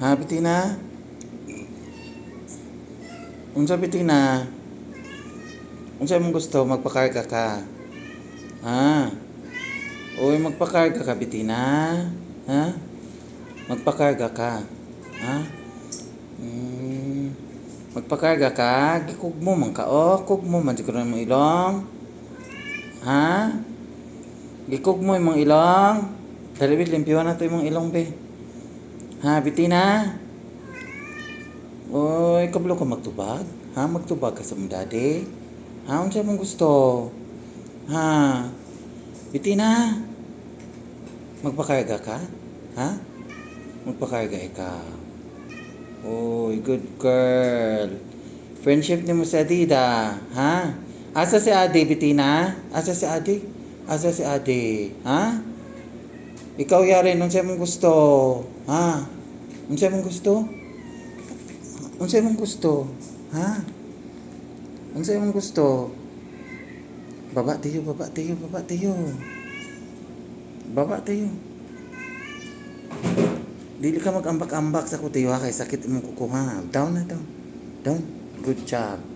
Ha, Bitina? Unsa Bitina? Unsa mong gusto magpakarga ka? Ha? Uy, magpakarga ka, Bitina? Ha? Magpakarga ka? Ha? Hmm. Magpakarga ka? Gikog mo man ka, oh. Kug mo man siguro mong ilong. Ha? Gikog mo imong ilong. Dali, bit, limpiwan na to imong ilong, be. Ha, Bitina? Uy, kablo ka magtubag? Ha? Magtubag ka sa mong daddy? Ha? Unsa mong gusto? Ha? Bitina? Magpakarga ka? Ha? Magpakarga ikaw. Uy, good girl. Friendship ni mo sa Adida. Ha? Asa si Adi, Bitina? Asa si Adi? Asa si Adi? Ha? Ikaw yari, unsa mong gusto? Ha? Unsa mong gusto? Unsa mong gusto? Ha? Unsa mong gusto? Baba tayo, baba tayo, baba tayo. Baba tayo. Dili ka mag-ambak-ambak sa kutiwa kay sakit imong kukuha. Down na down. Down. Good job.